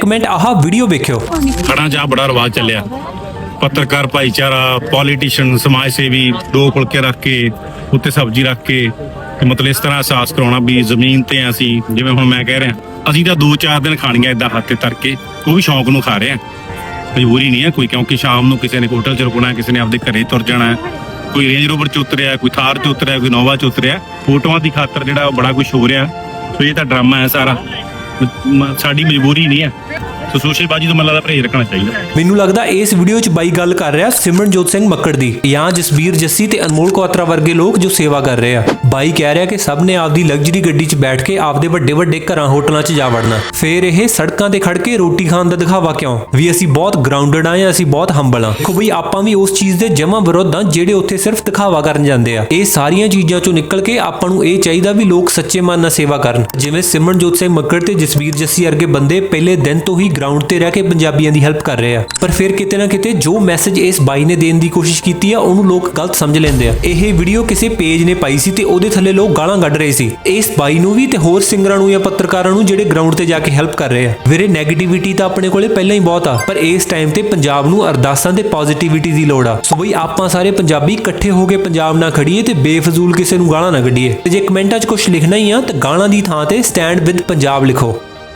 ਇੱਕ ਮਿੰਟ, ਆਹ ਵੀਡੀਓ ਵੇਖਿਓ। ਖੜਾ ਜਾ, ਬੜਾ ਰਿਵਾਜ ਚੱਲਿਆ। ਪੱਤਰਕਾਰ ਭਾਈਚਾਰਾ ਪੋਲੀਟੀਸ਼ੀਅਨ ਸਮਾਜ ਸੇਵੀ, ਦੋ ਫੁਲਕੇ ਰੱਖ ਕੇ, ਉੱਤੇ ਸਬਜ਼ੀ ਰੱਖ ਕੇ, ਤੇ ਮਤਲਬ ਇਸ ਤਰ੍ਹਾਂ ਅਹਿਸਾਸ ਕਰਾਉਣਾ ਵੀ ਜ਼ਮੀਨ ਤੇ ਆ ਅਸੀਂ, ਜਿਵੇਂ ਹੁਣ ਮੈਂ ਕਹਿ ਰਿਹਾ। ਅਸੀਂ ਤਾਂ ਦੋ ਚਾਰ ਦਿਨ ਖਾਣੀਆਂ ਇਦਾਂ ਹੱਥ ਤੇ ਤਰ ਕੇ ਉਹ ਵੀ ਸ਼ੌਂਕ ਨੂੰ ਖਾ ਰਹੇ। ਆ ਮਜਬੂਰੀ ਨਹੀਂ ਹੈ ਕੋਈ, ਕਿਉਂਕਿ ਸ਼ਾਮ ਨੂੰ ਕਿਸੇ ਨੇ ਹੋਟਲ ਚ ਰੁਕਣਾ, ਕਿਸੇ ਨੇ ਆਪਦੇ ਘਰੇ ਤੁਰ ਜਾਣਾ। ਕੋਈ ਰੇਂਜ ਰੋਵਰ ਚ ਉਤਰਿਆ ਕੋਈ ਥਾਰ ਚ ਉਤਰਿਆ ਕੋਈ ਨੋਵਾ ਚ ਉਤਰਿਆ ਫੋਟੋਆਂ ਦੀ ਖਾਤਰ ਜਿਹੜਾ ਉਹ ਬੜਾ ਕੁਝ ਹੋ ਰਿਹਾ। ਸੋ ਇਹ ਤਾਂ ਡਰਾਮਾ ਹੈ ਸਾਰਾ। ਸਾਡੀ ਮਜਬੂਰੀ ਨਹੀਂ ਹੈ ਸੋ ਸੋਸ਼ੇਬਾਜ਼ੀ ਤੋਂ ਮਤਲਬ ਦਾ ਪਰਹੇਜ਼ ਰੱਖਣਾ ਚਾਹੀਦਾ। ਮੈਨੂੰ ਲੱਗਦਾ ਇਸ ਵੀਡੀਓ 'ਚ ਬਾਈ ਗੱਲ ਕਰ ਰਿਹਾ ਸਿਮਰਨਜੋਤ ਸਿੰਘ ਮੱਕੜ ਦੀ। ਜਾਂ ਜਸਬੀਰ ਜੱਸੀ ਤੇ ਅਨਮੋਲ ਕੁਆਤਰਾ ਵਰਗੇ ਲੋਕ ਜੋ ਸੇਵਾ ਕਰ ਰਹੇ ਆ। ਬਾਈ ਕਹਿ ਰਿਹਾ ਕਿ ਸਭ ਨੇ ਆਪਦੀ ਲਗਜ਼ਰੀ ਗੱਡੀ 'ਚ ਬੈਠ ਕੇ ਆਪਦੇ ਵੱਡੇ ਵੱਡੇ ਘਰਾਂ ਹੋਟਲਾਂ 'ਚ ਜਾ ਵੜਨਾ। ਫੇਰ ਇਹ ਸੜਕਾਂ ਤੇ ਖੜ ਕੇ ਰੋਟੀ ਖਾਣ ਦਾ ਦਿਖਾਵਾ ਕਿਉਂ? ਵੀ ਅਸੀਂ ਬਹੁਤ ਗਰਾਊਂਡਡ ਆ ਜਾਂ ਅਸੀਂ ਬਹੁਤ ਹੰਬਲ ਆ? ਦੇਖੋ ਬਈ, ਆਪਾਂ ਵੀ ਉਸ ਚੀਜ਼ ਦੇ ਜਮਾ ਵਿਰੋਧ ਆ ਜਿਹੜੇ ਉੱਥੇ ਸਿਰਫ ਦਿਖਾਵਾ ਕਰਨ ਜਾਂਦੇ ਆ। ਇਹ ਸਾਰੀਆਂ ਚੀਜ਼ਾਂ 'ਚੋਂ ਨਿਕਲ ਕੇ ਆਪਾਂ ਨੂੰ ਇਹ ਚਾਹੀਦਾ ਵੀ ਲੋਕ ਸੱਚੇ ਮਨ ਨਾਲ ਸੇਵਾ ਕਰਨ। ਜਿਵੇਂ ਸਿਮਰਨਜੋਤ ਸਿੰਘ ਮੱਕੜ ਤੇ ਜਸਬੀਰ ਜੱਸੀ ਵਰਗੇ ਬੰਦੇ ਪਹਿਲੇ ਦਿਨ ਤੋਂ ਹੀ ਗਰਾਊਂਡ ਤੇ ਰਹਿ ਕੇ ਪੰਜਾਬੀਆਂ ਦੀ ਹੈਲਪ ਕਰ ਰਹੇ ਆ। ਪਰ ਫਿਰ ਕਿਤੇ ਨਾ ਕਿਤੇ ਜੋ ਮੈਸੇਜ ਇਸ ਬਾਈ ਨੇ ਦੇਣ ਦੀ ਕੋਸ਼ਿਸ਼ ਕੀਤੀ ਆ, ਉਹਨੂੰ ਲੋਕ ਗਲਤ ਸਮਝ ਲੈਂਦੇ ਆ। ਇਹ ਵੀਡੀਓ ਕਿਸੇ ਪੇਜ ਨੇ ਪਾਈ ਸੀ ਤੇ ਉਹਦੇ ਥੱਲੇ ਲੋਕ ਗਾਲਾਂ ਕੱਢ ਰਹੇ ਸੀ। ਇਸ ਬਾਈ ਨੂੰ ਵੀ ਤੇ ਹੋਰ ਸਿੰਗਰਾਂ ਨੂੰ ਜਾਂ ਪੱਤਰਕਾਰਾਂ ਨੂੰ ਜਿਹੜੇ ਗਰਾਊਂਡ ਤੇ ਜਾ ਕੇ ਹੈਲਪ ਕਰ ਰਹੇ ਆ। ਵੀਰੇ 네ਗੇਟਿਵਿਟੀ ਤਾਂ ਆਪਣੇ ਕੋਲੇ ਪਹਿਲਾਂ ਹੀ ਬਹੁਤ ਆ, ਪਰ ਇਸ ਟਾਈਮ ਤੇ ਪੰਜਾਬ ਨੂੰ ਅਰਦਾਸਾਂ ਤੇ ਪੋਜ਼ਿਟਿਵਿਟੀ ਦੀ ਲੋੜ ਆ। ਸੋ ਬਈ ਆਪਾਂ ਸਾਰੇ ਪੰਜਾਬੀ ਇਕੱਠੇ ਹੋ ਕੇ ਪੰਜਾਬ ਨਾਲ ਖੜੀਏ ਤੇ ਬੇਫਜ਼ੂਲ ਕਿਸੇ ਨੂੰ ਗਾਲਾਂ ਨਾ ਕੱਢੀਏ। ਤੇ ਜੇ ਕਮੈਂਟਾਂ 'ਚ ਕੁਝ ਲਿਖਣਾ ਹੀ ਆ, ਤਾਂ ਗਾਲਾਂ ਦੀ ਥਾਂ ਤੇ ਸਟੈਂਡ ਵਿਦ ਪੰਜਾਬ ਲਿਖੋ।